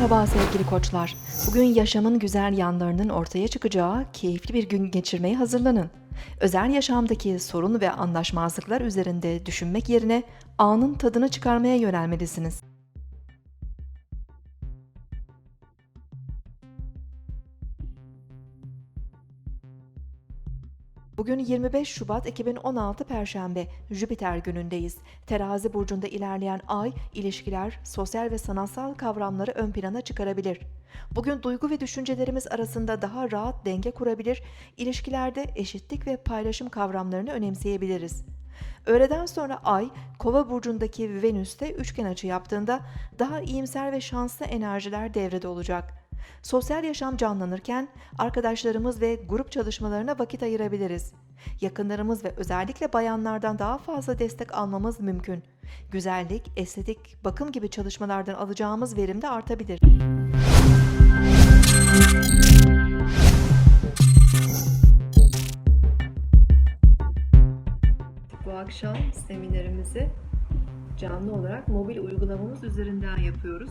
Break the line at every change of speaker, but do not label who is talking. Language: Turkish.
Merhaba sevgili koçlar. Bugün yaşamın güzel yanlarının ortaya çıkacağı keyifli bir gün geçirmeye hazırlanın. Özel yaşamdaki sorun ve anlaşmazlıklar üzerinde düşünmek yerine anın tadını çıkarmaya yönelmelisiniz. Bugün 25 Şubat 2016 Perşembe, Jüpiter günündeyiz. Terazi burcunda ilerleyen ay, ilişkiler, sosyal ve sanatsal kavramları ön plana çıkarabilir. Bugün duygu ve düşüncelerimiz arasında daha rahat denge kurabilir, ilişkilerde eşitlik ve paylaşım kavramlarını önemseyebiliriz. Öğleden sonra Ay, Kova burcundaki Venüs'te üçgen açı yaptığında daha iyimser ve şanslı enerjiler devrede olacak. Sosyal yaşam canlanırken arkadaşlarımız ve grup çalışmalarına vakit ayırabiliriz. Yakınlarımız ve özellikle bayanlardan daha fazla destek almamız mümkün. Güzellik, estetik, bakım gibi çalışmalardan alacağımız verim de artabilir. Bu akşam seminerimizi canlı olarak mobil uygulamamız üzerinden yapıyoruz.